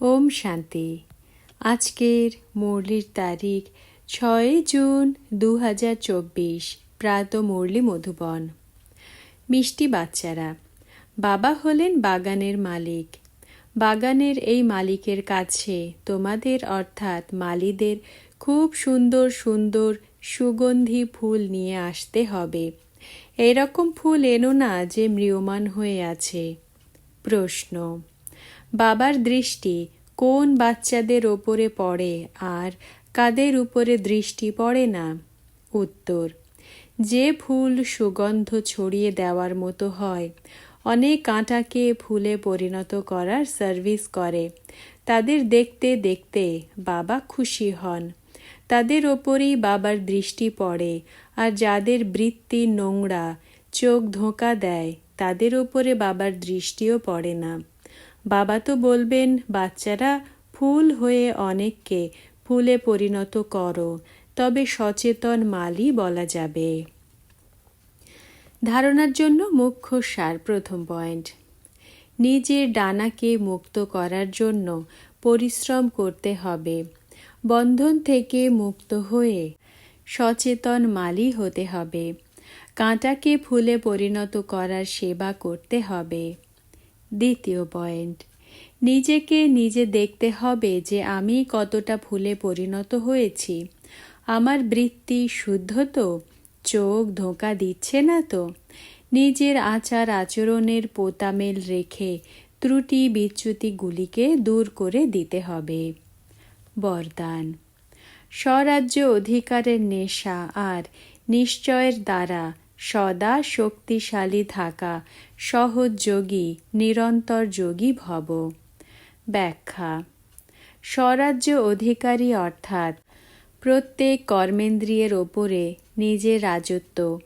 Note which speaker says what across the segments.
Speaker 1: ওম শান্তি। আজকের মুরলির তারিখ ছয় জুন দু হাজার চব্বিশ, প্রাত মুরলি মধুবন। মিষ্টি বাচ্চারা, বাবা হলেন বাগানের মালিক। বাগানের এই মালিকের কাছে তোমাদের অর্থাৎ মালিদের খুব সুন্দর সুন্দর সুগন্ধি ফুল নিয়ে আসতে হবে। এরকম ফুল এনো না যে ম্রিয়মান হয়ে আছে। প্রশ্ন বাবার দৃষ্টি কোন বাচ্চাদের ওপরে পড়ে আর কাদের উপরে দৃষ্টি পড়ে না? উত্তর, যে ফুল সুগন্ধ ছড়িয়ে দেওয়ার মতো হয়। অনেক কাঁটাকে ফুলে পরিণত করার সার্ভিস করে। তাদের দেখতে দেখতে বাবা খুশি হন। তাদের ওপরেই বাবার দৃষ্টি পড়ে আর যাদের বৃত্তি নোংরা, চোখ ধোঁকা দেয়, তাদের ওপরে বাবার দৃষ্টিও পড়ে না। বাবা তো বলবেন, বাচ্চারা, ফুল হয়ে অনেককে, ফুলে পরিণত করো, তবে সচেতন মালই বলা যাবে। ধারণার জন্য মুখ্য সার প্রথম পয়েন্ট। নিজের ডানাকে মুক্ত করার জন্য পরিশ্রম করতে হবে। বন্ধন থেকে মুক্ত হয়ে সচেতন মালি হতে হবে। কাঁটাকে ফুলে পরিণত করার সেবা করতে হবে। দ্বিতীয় পয়েন্ট। নিজেকে নিজে দেখতে হবে যে আমি কতটা ভুলে পরিণত হয়েছি। আমার বৃত্তি শুদ্ধ তো? চোখ ধোঁকা দিচ্ছে না তো? নিজের আচার আচরণের পোতামেল রেখে ত্রুটি বিচ্যুতিগুলিকে দূর করে দিতে হবে। বরদান। স্বরাজ্য অধিকারের নেশা আর নিশ্চয়ের দ্বারা সদা শক্তিশালী থাকা, সহজ যোগী, নিরন্তর যোগী ভব। ব্যাখ্যা, স্বরাজ্য অধিকারী অর্থাৎ প্রত্যেক কর্মেন্দ্রিয়ের ওপরে নিজের রাজত্ব।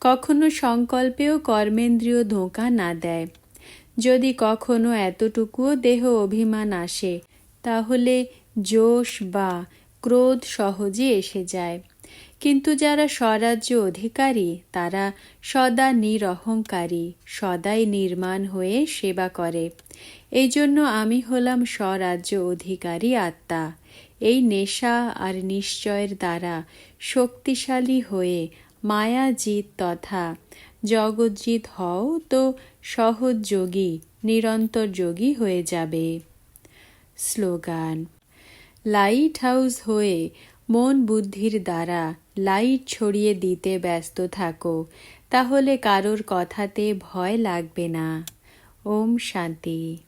Speaker 1: কখনো সংকল্পেও কর্মেন্দ্রীয় ধোঁকা না দেয়। যদি কখনো এতটুকুও দেহ অভিমান আসে, তাহলে জোশ বা ক্রোধ সহজে এসে যায়। কিন্তু যারা স্বরাজ্য অধিকারী, তারা সদা নিরহংকারী, সদাই নির্মাণ হয়ে সেবা করে। এই জন্য আমি হলাম স্বরাজ্য অধিকারী আত্মা। এই নেশা আর নিশ্চয়ের দ্বারা শক্তিশালী হয়ে মায়াজিৎ তথা জগজ্জিৎ হও তো সহজ যোগী, নিরন্তর যোগী হয়ে যাবে। স্লোগান লাইট হাউস হয়ে মন বুদ্ধির দ্বারা লাইট ছড়িয়ে দিতে ব্যস্ত থাকো, তাহলে কারোর কথাতে ভয় লাগবে না। ওম শান্তি।